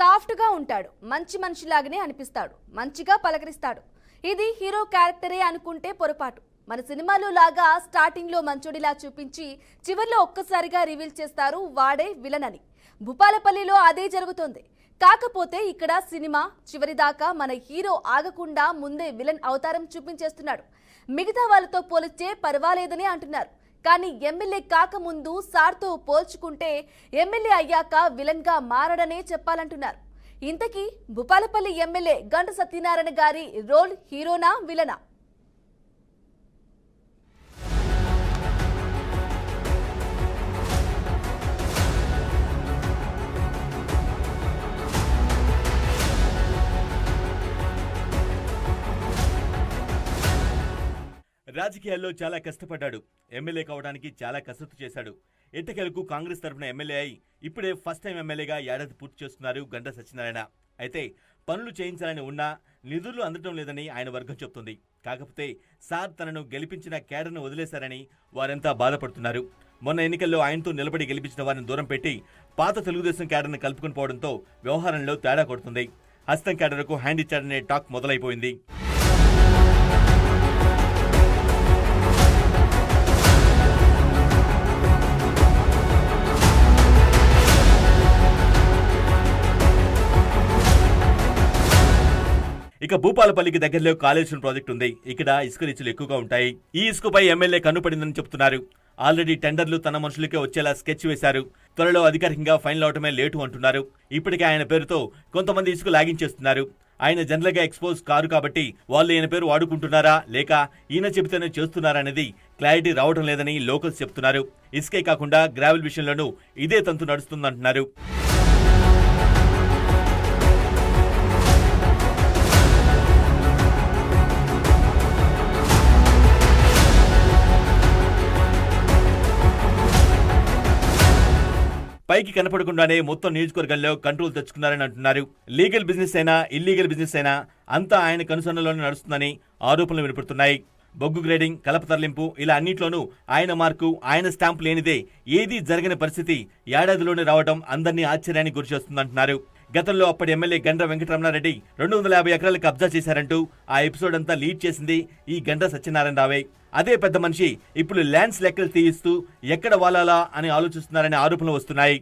సాఫ్ట్గా ఉంటాడు. మంచి మనిషిలాగానే అనిపిస్తాడు. మంచిగా పలకరిస్తాడు. ఇది హీరో క్యారెక్టరే అనుకుంటే పొరపాటు. మన సినిమాలో లాగా స్టార్టింగ్లో మంచోడిలా చూపించి చివర్లో ఒక్కసారిగా రివీల్ చేస్తారు వాడే విలన్ అని భూపాలపల్లిలో అదే జరుగుతోంది. కాకపోతే ఇక్కడ సినిమా చివరిదాకా మన హీరో ఆగకుండా ముందే విలన్ అవతారం చూపించేస్తున్నాడు. మిగతా వాళ్ళతో పోలిస్తే పర్వాలేదని అంటున్నారు. కానీ ఎమ్మెల్యే కాకముందు సార్తో పోల్చుకుంటే ఎమ్మెల్యే అయ్యాక విలన్గా మారడనే చెప్పాలంటున్నారు. ఇంతకీ భూపాలపల్లి ఎమ్మెల్యే గంట సత్యనారాయణ గారి రోల్ హీరోనా విలనా? రాజకీయాల్లో చాలా కష్టపడ్డాడు. ఎమ్మెల్యే కావడానికి చాలా కసరత్తు చేశాడు. ఎట్టకేలకు కాంగ్రెస్ తరఫున ఎమ్మెల్యే అయి ఇప్పుడే ఫస్ట్ టైం ఎమ్మెల్యేగా ఏడాది పూర్తి చేస్తున్నారు గంట సత్యనారాయణ. అయితే పనులు చేయించాలని ఉన్నా నిధులు అందటం లేదని ఆయన వర్గం చెప్తుంది. కాకపోతే సార్ తనను గెలిపించిన కేడర్ను వదిలేశారని వారంతా బాధపడుతున్నారు. మొన్న ఎన్నికల్లో ఆయనతో నిలబడి గెలిపించిన వారిని దూరం పెట్టి పాత తెలుగుదేశం కేడర్ను కలుపుకుని పోవడంతో వ్యవహారంలో తేడా కొడుతుంది. హస్తం కేడర్కు హ్యాండ్ ఇచ్చాడనే టాక్ మొదలైపోయింది. ఇక భూపాలపల్లికి దగ్గరలో కాళేశ్వరం ప్రాజెక్టు ఉంది. ఇక్కడ ఇసుక రీచులు ఎక్కువగా ఉంటాయి. ఈ ఇసుకపై ఎమ్మెల్యే కన్నుపడిందని చెప్తున్నారు ఆల్రెడీ టెండర్లు తన మనుషులకే వచ్చేలా స్కెచ్ వేశారు. త్వరలో అధికారికంగా ఫైనల్ అవటమే లేటు అంటున్నారు. ఇప్పటికే ఆయన పేరుతో కొంతమంది ఇసుక లాగించేస్తున్నారు. ఆయన జనరల్గా ఎక్స్పోజ్ కారు కాబట్టి వాళ్ళు ఈయన పేరు వాడుకుంటున్నారా? లేక ఈయన చెబితేనే చేస్తున్నారా అనేది క్లారిటీ రావడం లేదని లోకల్స్ చెప్తున్నారు ఇసుకే కాకుండా గ్రావెల్ విషయంలోనూ ఇదే తంతు నడుస్తుందంటున్నారు. పైకి కనపడకుండానే మొత్తం నియోజకవర్గంలో కంట్రోల్ తెచ్చుకున్నారని అంటున్నారు. లీగల్ బిజినెస్ అయినా ఇల్లీగల్ బిజినెస్ అయినా అంతా ఆయన కనుసన్నలోనే నడుస్తుందని ఆరోపణలు వినపడుతున్నాయి. బొగ్గు గ్రేడింగ్ కలప తరలింపు ఇలా అన్నింటిలోనూ ఆయన మార్కు ఆయన స్టాంప్ లేనిదే ఏదీ జరగని పరిస్థితి ఏడాదిలోనే రావడం అందరినీ ఆశ్చర్యానికి గురిచేస్తుందంటున్నారు. గతంలో అప్పటి ఎమ్మెల్యే గండ్ర వెంకటరమణారెడ్డి రెండు వందల యాభై ఎకరాలు కబ్జా చేశారంటూ ఆ ఎపిసోడ్ అంతా లీడ్ చేసింది ఈ గండ్ర సత్యనారాయణ రావే. అదే పెద్ద మనిషి ఇప్పుడు ల్యాండ్స్ లెక్కలు తీయిస్తూ ఎక్కడ వాలాలా అని ఆలోచిస్తున్నారనే ఆరోపణలు వస్తున్నాయి.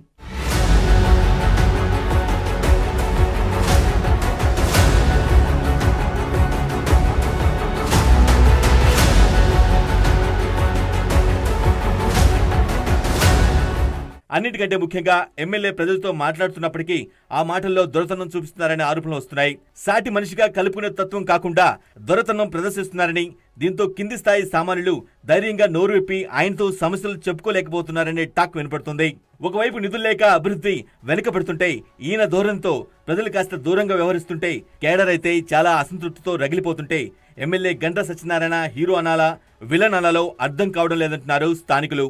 అన్నిటికంటే ముఖ్యంగా ఎమ్మెల్యే ప్రజలతో మాట్లాడుతున్నప్పటికీ ఆ మాటల్లో దొరతనం చూపిస్తున్నారనే ఆరోపణలు వస్తున్నాయి. సాటి మనిషిగా కలుపుకునే తత్వం కాకుండా దొరతనం ప్రదర్శిస్తున్నారని దీంతో కింది స్థాయి సామాన్యులు ధైర్యంగా నోరు విప్పి ఆయనతో సమస్యలు చెప్పుకోలేకపోతున్నారనే టాక్ వినపడుతుంది. ఒకవైపు నిధులు లేక అభివృద్ధి వెనుకబడుతుంటే ఈయన ధోరణితో ప్రజలు కాస్త దూరంగా వ్యవహరిస్తుంటే కేడర్ అయితే చాలా అసంతృప్తితో రగిలిపోతుంటే ఎమ్మెల్యే గంట సత్యనారాయణ హీరో అనాలా విలన్ అనాలో అర్థం కావడం లేదంటున్నారు స్థానికులు.